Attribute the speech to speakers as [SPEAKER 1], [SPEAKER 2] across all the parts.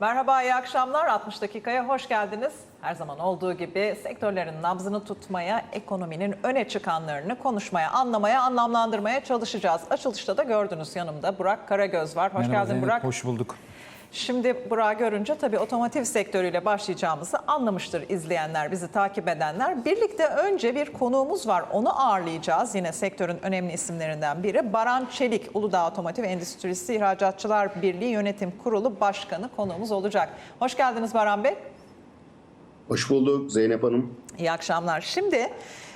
[SPEAKER 1] Merhaba, iyi akşamlar. 60 dakikaya hoş geldiniz. Her zaman olduğu gibi sektörlerin nabzını tutmaya, ekonominin öne çıkanlarını konuşmaya, anlamaya, anlamlandırmaya çalışacağız. Açılışta da gördünüz yanımda Burak Karagöz var. Hoş
[SPEAKER 2] Merhaba
[SPEAKER 1] geldin
[SPEAKER 2] Zeynep,
[SPEAKER 1] Burak.
[SPEAKER 2] Hoş bulduk.
[SPEAKER 1] Şimdi Burak'ı görünce tabii otomotiv sektörüyle başlayacağımızı anlamıştır izleyenler, bizi takip edenler. Birlikte önce bir konuğumuz var, onu ağırlayacağız. Yine sektörün önemli isimlerinden biri. Baran Çelik, Uludağ Otomotiv Endüstrisi İhracatçılar Birliği Yönetim Kurulu Başkanı konuğumuz olacak. Hoş geldiniz Baran Bey.
[SPEAKER 3] Hoş bulduk Zeynep Hanım.
[SPEAKER 1] İyi akşamlar. Şimdi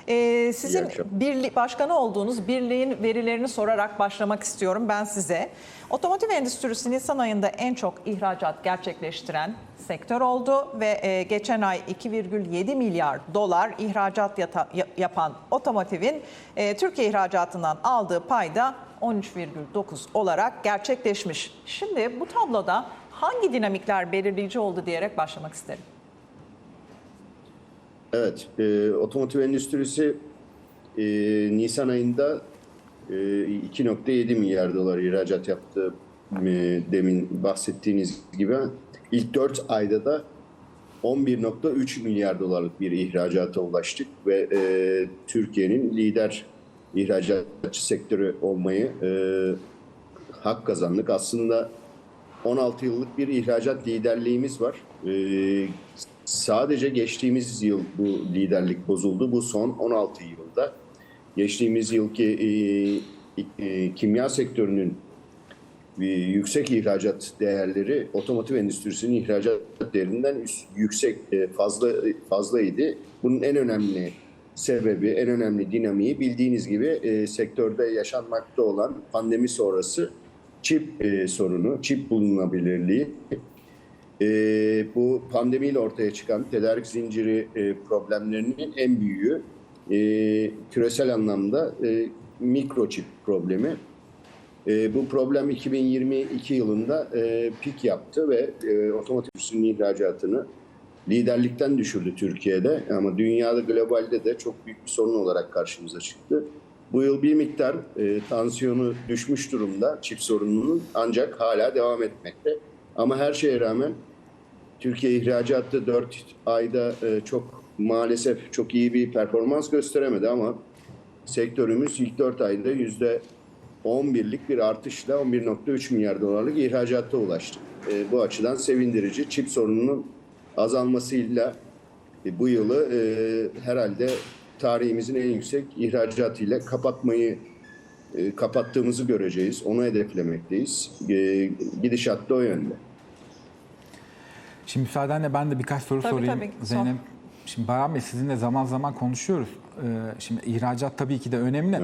[SPEAKER 1] e, sizin birli, başkanı olduğunuz birliğin verilerini sorarak başlamak istiyorum ben size. Otomotiv endüstrisi Nisan ayında en çok ihracat gerçekleştiren sektör oldu ve e, geçen ay 2,7 milyar dolar ihracat yata- ya- yapan otomotivin e, Türkiye ihracatından aldığı payda 13,9 olarak gerçekleşmiş. Şimdi bu tabloda hangi dinamikler belirleyici oldu diyerek başlamak isterim.
[SPEAKER 3] Evet, e, otomotiv endüstrisi e, Nisan ayında e, 2.7 milyar dolar ihracat yaptı. E, demin bahsettiğiniz gibi ilk 4 ayda da 11.3 milyar dolarlık bir ihracata ulaştık ve e, Türkiye'nin lider ihracatçı sektörü olmayı e, hak kazandık. Aslında 16 yıllık bir ihracat liderliğimiz var. Ee, sadece geçtiğimiz yıl bu liderlik bozuldu. Bu son 16 yılda. Geçtiğimiz yılki e, e, kimya sektörünün e, yüksek ihracat değerleri otomotiv endüstrisinin ihracat değerinden üst- yüksek e, fazla fazlaydı. Bunun en önemli sebebi, en önemli dinamiği bildiğiniz gibi e, sektörde yaşanmakta olan pandemi sonrası çip e, sorunu, çip bulunabilirliği. E, bu pandemiyle ortaya çıkan tedarik zinciri e, problemlerinin en büyüğü e, küresel anlamda e, mikroçip problemi. E, bu problem 2022 yılında e, pik yaptı ve e, otomotiv üstünün ihracatını liderlikten düşürdü Türkiye'de ama dünyada globalde de çok büyük bir sorun olarak karşımıza çıktı. Bu yıl bir miktar e, tansiyonu düşmüş durumda çift sorununun ancak hala devam etmekte. Ama her şeye rağmen Türkiye ihracatta 4 ayda e, çok maalesef çok iyi bir performans gösteremedi ama sektörümüz ilk 4 ayda yüzde 11'lik bir artışla 11.3 milyar dolarlık ihracatta ulaştı. E, bu açıdan sevindirici. Çip sorununun azalmasıyla e, bu yılı herhalde tarihimizin en yüksek ihracatıyla kapatmayı e, kapattığımızı göreceğiz. Onu hedeflemekteyiz. E, gidişat da o yönde.
[SPEAKER 2] Şimdi müsaadenle ben de birkaç soru
[SPEAKER 1] Tabii,
[SPEAKER 2] sorayım.
[SPEAKER 1] tabii. Sor.
[SPEAKER 2] Zeynep, şimdi Baran Bey sizinle zaman zaman konuşuyoruz. Ee, şimdi ihracat tabii ki de önemli.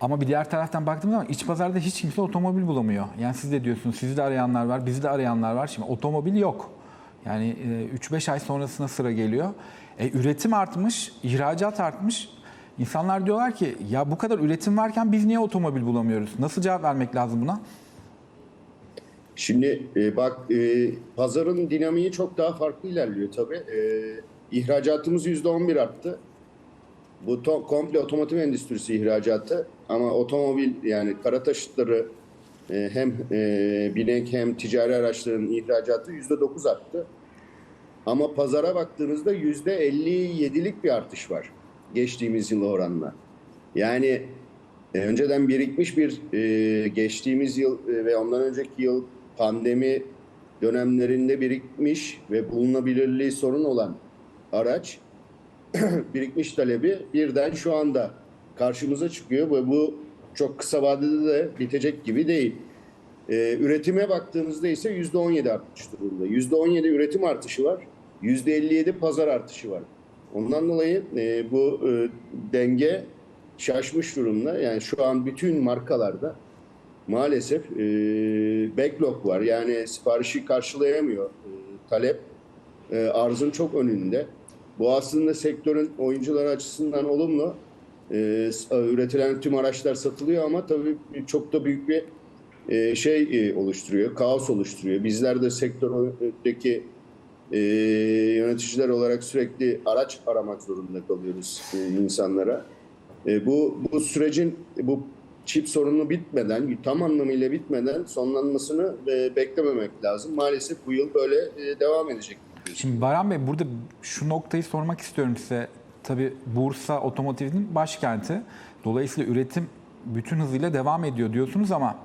[SPEAKER 2] Ama bir diğer taraftan baktığımız zaman iç pazarda hiç kimse otomobil bulamıyor. Yani siz de diyorsunuz, sizi de arayanlar var, bizi de arayanlar var. Şimdi otomobil yok. Yani e, 3-5 ay sonrasına sıra geliyor. E, üretim artmış, ihracat artmış. İnsanlar diyorlar ki ya bu kadar üretim varken biz niye otomobil bulamıyoruz? Nasıl cevap vermek lazım buna?
[SPEAKER 3] Şimdi e, bak e, pazarın dinamiği çok daha farklı ilerliyor tabii. E, ihracatımız %11 arttı. Bu to- komple otomotiv endüstrisi ihracatı ama otomobil yani kara taşıtları e, hem e, binek hem ticari araçların ihracatı %9 arttı. Ama pazara baktığınızda %57'lik bir artış var geçtiğimiz yıla oranla. Yani e, önceden birikmiş bir e, geçtiğimiz yıl e, ve ondan önceki yıl pandemi dönemlerinde birikmiş ve bulunabilirliği sorun olan araç birikmiş talebi birden şu anda karşımıza çıkıyor ve bu çok kısa vadede de bitecek gibi değil. Ee, üretime baktığınızda ise %17 artmış durumda. %17 üretim artışı var. %57 pazar artışı var. Ondan dolayı e, bu e, denge şaşmış durumda. Yani şu an bütün markalarda maalesef e, backlog var. Yani siparişi karşılayamıyor e, talep. E, arzın çok önünde. Bu aslında sektörün oyuncuları açısından olumlu. E, s- üretilen tüm araçlar satılıyor ama tabii çok da büyük bir e, şey e, oluşturuyor, kaos oluşturuyor. Bizler de sektördeki e, yöneticiler olarak sürekli araç aramak zorunda kalıyoruz e, insanlara. E, bu bu sürecin bu çip sorunu bitmeden, tam anlamıyla bitmeden sonlanmasını e, beklememek lazım. Maalesef bu yıl böyle e, devam edecek.
[SPEAKER 2] Şimdi Baran Bey burada şu noktayı sormak istiyorum size. Tabii Bursa otomotivinin başkenti. Dolayısıyla üretim bütün hızıyla devam ediyor diyorsunuz ama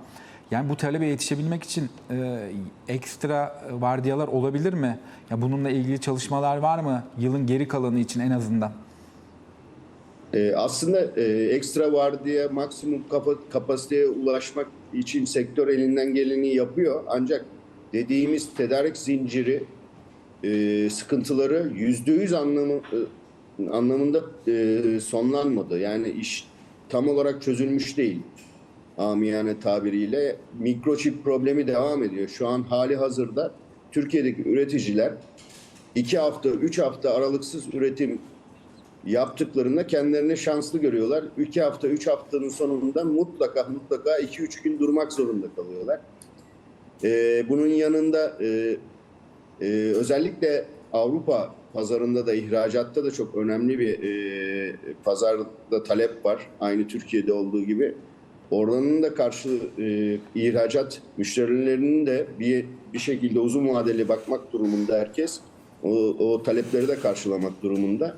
[SPEAKER 2] yani bu talebe yetişebilmek için e, ekstra vardiyalar olabilir mi? Ya bununla ilgili çalışmalar var mı? Yılın geri kalanı için en azından.
[SPEAKER 3] E, aslında e, ekstra vardiya maksimum kapa- kapasiteye ulaşmak için sektör elinden geleni yapıyor. Ancak dediğimiz tedarik zinciri e, sıkıntıları yüzde yüz anlamı e, anlamında e, sonlanmadı. Yani iş tam olarak çözülmüş değil. Amiyane tabiriyle mikroçip problemi devam ediyor. Şu an hali hazırda Türkiye'deki üreticiler iki hafta, üç hafta aralıksız üretim yaptıklarında kendilerini şanslı görüyorlar. İki hafta, üç haftanın sonunda mutlaka mutlaka iki üç gün durmak zorunda kalıyorlar. Ee, bunun yanında e, e, özellikle Avrupa pazarında da ihracatta da çok önemli bir e, pazarda talep var. Aynı Türkiye'de olduğu gibi. Oranın da karşı e, ihracat müşterilerinin de bir, bir şekilde uzun vadeli bakmak durumunda herkes. O, o talepleri de karşılamak durumunda.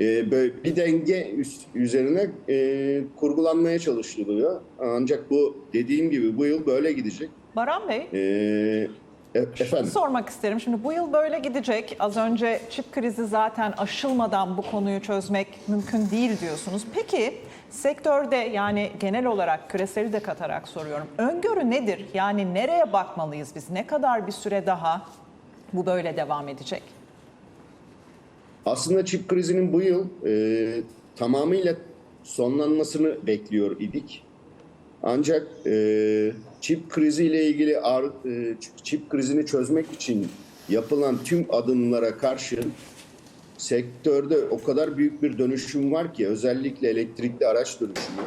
[SPEAKER 3] E, böyle bir denge üst- üzerine e, kurgulanmaya çalışılıyor. Ancak bu dediğim gibi bu yıl böyle gidecek.
[SPEAKER 1] Baran Bey,
[SPEAKER 3] E, e- efendim.
[SPEAKER 1] sormak isterim. Şimdi bu yıl böyle gidecek. Az önce çip krizi zaten aşılmadan bu konuyu çözmek mümkün değil diyorsunuz. Peki sektörde yani genel olarak küreseli de katarak soruyorum. Öngörü nedir? Yani nereye bakmalıyız biz? Ne kadar bir süre daha bu böyle devam edecek?
[SPEAKER 3] Aslında çip krizinin bu yıl e, tamamıyla sonlanmasını bekliyor idik. Ancak e, çip kriziyle ilgili e, çip krizini çözmek için yapılan tüm adımlara karşın sektörde o kadar büyük bir dönüşüm var ki özellikle elektrikli araç dönüşümü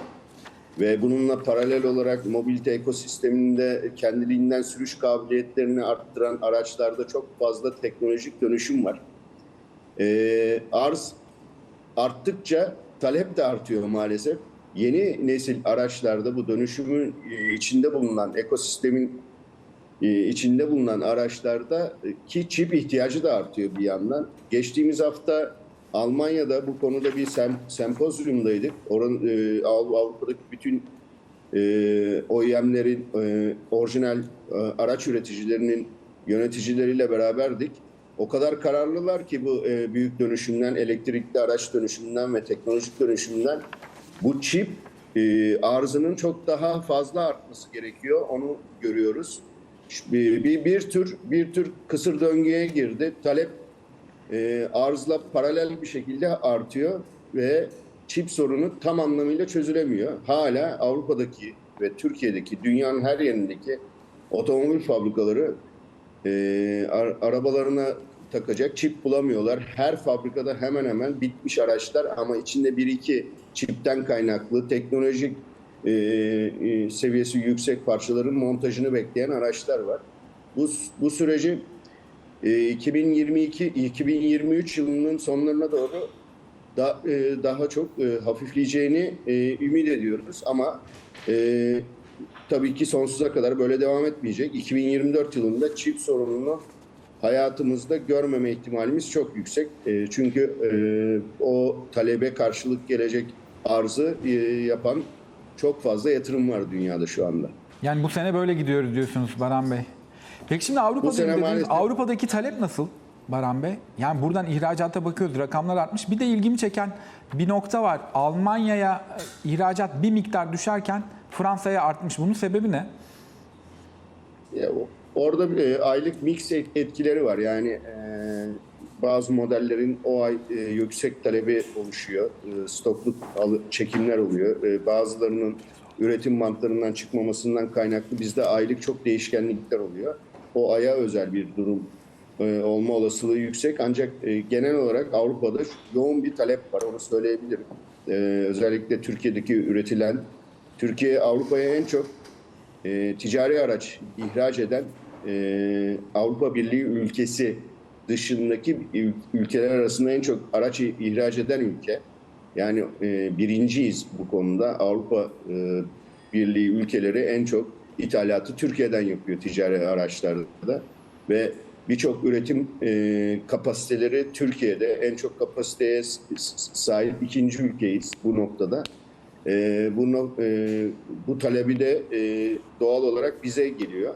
[SPEAKER 3] ve bununla paralel olarak mobilite ekosisteminde kendiliğinden sürüş kabiliyetlerini arttıran araçlarda çok fazla teknolojik dönüşüm var. Ee, arz arttıkça talep de artıyor maalesef. Yeni nesil araçlarda bu dönüşümün e, içinde bulunan ekosistemin e, içinde bulunan araçlarda e, ki çip ihtiyacı da artıyor bir yandan. Geçtiğimiz hafta Almanya'da bu konuda bir sem, sempozyumdaydık. Oranın e, Av- Avrupa'daki bütün e, OEM'lerin e, orijinal e, araç üreticilerinin yöneticileriyle beraberdik. O kadar kararlılar ki bu e, büyük dönüşümden, elektrikli araç dönüşümünden ve teknolojik dönüşümden bu çip e, arzının çok daha fazla artması gerekiyor. Onu görüyoruz. Bir, bir, bir tür bir tür kısır döngüye girdi. Talep e, arzla paralel bir şekilde artıyor ve çip sorunu tam anlamıyla çözülemiyor. Hala Avrupa'daki ve Türkiye'deki dünyanın her yerindeki otomobil fabrikaları e, ar- arabalarına takacak çip bulamıyorlar. Her fabrikada hemen hemen bitmiş araçlar ama içinde bir iki çipten kaynaklı teknolojik e, e, seviyesi yüksek parçaların montajını bekleyen araçlar var. Bu, bu süreci e, 2022-2023 yılının sonlarına doğru da, e, daha çok e, hafifleyeceğini e, ümit ediyoruz ama e, tabii ki sonsuza kadar böyle devam etmeyecek. 2024 yılında çip sorununu hayatımızda görmeme ihtimalimiz çok yüksek. E, çünkü e, o talebe karşılık gelecek arzı e, yapan çok fazla yatırım var dünyada şu anda.
[SPEAKER 2] Yani bu sene böyle gidiyoruz diyorsunuz Baran Bey. Peki şimdi Avrupa'da
[SPEAKER 3] sene
[SPEAKER 2] dediğiniz-
[SPEAKER 3] maalesef-
[SPEAKER 2] Avrupa'daki talep nasıl Baran Bey? Yani buradan ihracata bakıyoruz rakamlar artmış. Bir de ilgimi çeken bir nokta var. Almanya'ya e, ihracat bir miktar düşerken Fransa'ya artmış. Bunun sebebi ne?
[SPEAKER 3] Ya, orada e, aylık mix et- etkileri var. Yani e, bazı modellerin o ay e, yüksek talebi oluşuyor. E, stokluk çekimler oluyor. E, bazılarının üretim bantlarından çıkmamasından kaynaklı bizde aylık çok değişkenlikler oluyor. O aya özel bir durum e, olma olasılığı yüksek. Ancak e, genel olarak Avrupa'da yoğun bir talep var. Onu söyleyebilirim. E, özellikle Türkiye'deki üretilen Türkiye Avrupa'ya en çok e, ticari araç ihraç eden e, Avrupa Birliği ülkesi dışındaki ül- ülkeler arasında en çok araç ihraç eden ülke. Yani e, birinciyiz bu konuda. Avrupa e, Birliği ülkeleri en çok ithalatı Türkiye'den yapıyor ticari araçlarda ve birçok üretim e, kapasiteleri Türkiye'de en çok kapasiteye sahip ikinci ülkeyiz bu noktada. E, bu, no- e, bu talebi de e, doğal olarak bize geliyor.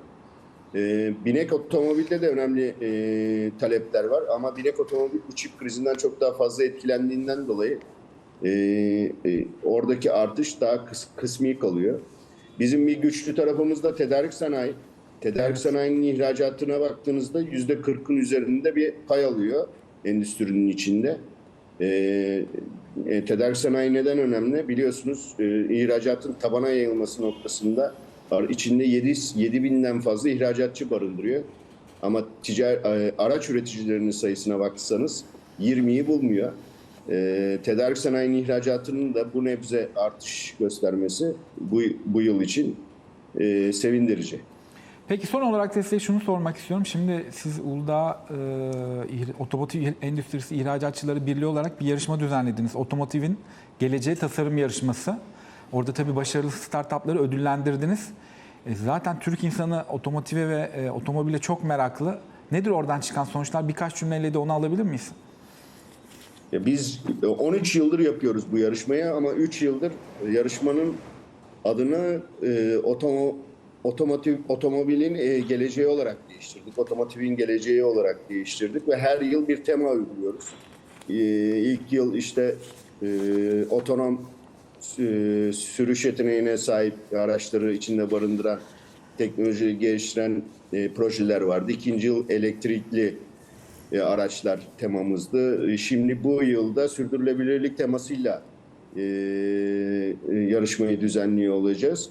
[SPEAKER 3] E, binek otomobilde de önemli e, talepler var ama binek otomobil bu çip krizinden çok daha fazla etkilendiğinden dolayı e, e, oradaki artış daha kıs- kısmi kalıyor. Bizim bir güçlü tarafımız da tedarik sanayi. Tedarik sanayinin ihracatına baktığınızda yüzde kırkın üzerinde bir pay alıyor endüstrinin içinde. E, e, tedarik sanayi neden önemli? Biliyorsunuz e, ihracatın tabana yayılması noktasında. İçinde 7, 7 binden fazla ihracatçı barındırıyor. Ama ticari, e, araç üreticilerinin sayısına baksanız 20'yi bulmuyor. E, tedarik sanayinin ihracatının da bu nebze artış göstermesi bu, bu yıl için e, sevindirici.
[SPEAKER 2] Peki son olarak da size şunu sormak istiyorum. Şimdi siz Uludağ e, Otomotiv Endüstrisi İhracatçıları Birliği olarak bir yarışma düzenlediniz. Otomotivin Geleceği Tasarım Yarışması. Orada tabii başarılı startupları ödüllendirdiniz. E, zaten Türk insanı otomotive ve e, otomobile çok meraklı. Nedir oradan çıkan sonuçlar? Birkaç cümleyle de onu alabilir miyiz?
[SPEAKER 3] Ya biz 13 yıldır yapıyoruz bu yarışmayı ama 3 yıldır yarışmanın adını e, otomo, otomotiv otomobilin e, geleceği olarak değiştirdik. Otomotivin geleceği olarak değiştirdik ve her yıl bir tema uyguluyoruz. E, ilk yıl işte e, otonom e, sürüş yeteneğine sahip araçları içinde barındıran teknoloji geliştiren e, projeler vardı. İkinci yıl elektrikli e, araçlar temamızdı. E, Şimdi bu yılda sürdürülebilirlik temasıyla e, e, yarışmayı düzenliyor olacağız.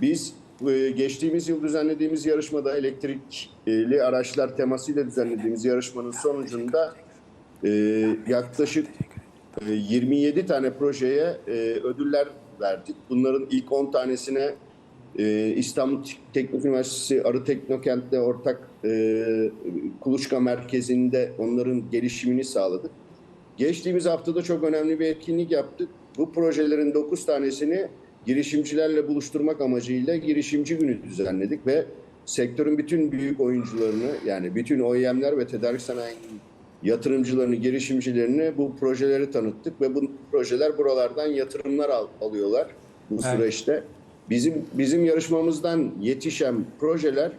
[SPEAKER 3] Biz e, geçtiğimiz yıl düzenlediğimiz yarışmada elektrikli araçlar temasıyla düzenlediğimiz yarışmanın sonucunda e, yaklaşık 27 tane projeye e, ödüller verdik. Bunların ilk 10 tanesine e, İstanbul Teknik Üniversitesi Arı Teknokent'te ortak e, kuluçka merkezinde onların gelişimini sağladık. Geçtiğimiz haftada çok önemli bir etkinlik yaptık. Bu projelerin 9 tanesini girişimcilerle buluşturmak amacıyla girişimci günü düzenledik ve sektörün bütün büyük oyuncularını yani bütün OEM'ler ve tedarik sanayinin yatırımcılarını, girişimcilerini bu projeleri tanıttık ve bu projeler buralardan yatırımlar al- alıyorlar bu
[SPEAKER 2] Evet.
[SPEAKER 3] süreçte. Bizim bizim yarışmamızdan yetişen projeler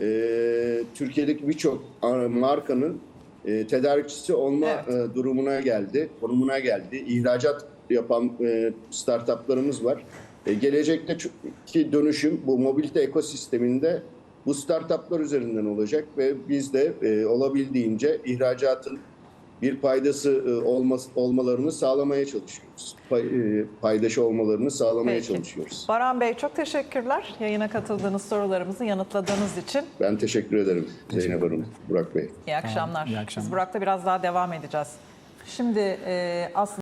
[SPEAKER 3] e, Türkiye'deki birçok a- markanın e, tedarikçisi olma
[SPEAKER 1] Evet.
[SPEAKER 3] e, durumuna geldi, konumuna geldi. İhracat yapan e, startuplarımız var. E, gelecekteki dönüşüm bu mobilite ekosisteminde bu startuplar üzerinden olacak ve biz de e, olabildiğince ihracatın bir paydası e, olması, olmalarını sağlamaya çalışıyoruz. Pay, e, paydaşı olmalarını sağlamaya
[SPEAKER 1] Peki.
[SPEAKER 3] çalışıyoruz.
[SPEAKER 1] Baran Bey çok teşekkürler yayına katıldığınız sorularımızı yanıtladığınız için.
[SPEAKER 3] Ben teşekkür ederim Zeynep Hanım, Burak Bey.
[SPEAKER 1] İyi akşamlar.
[SPEAKER 2] iyi akşamlar.
[SPEAKER 1] Biz Burak'ta biraz daha devam edeceğiz. Şimdi e, aslında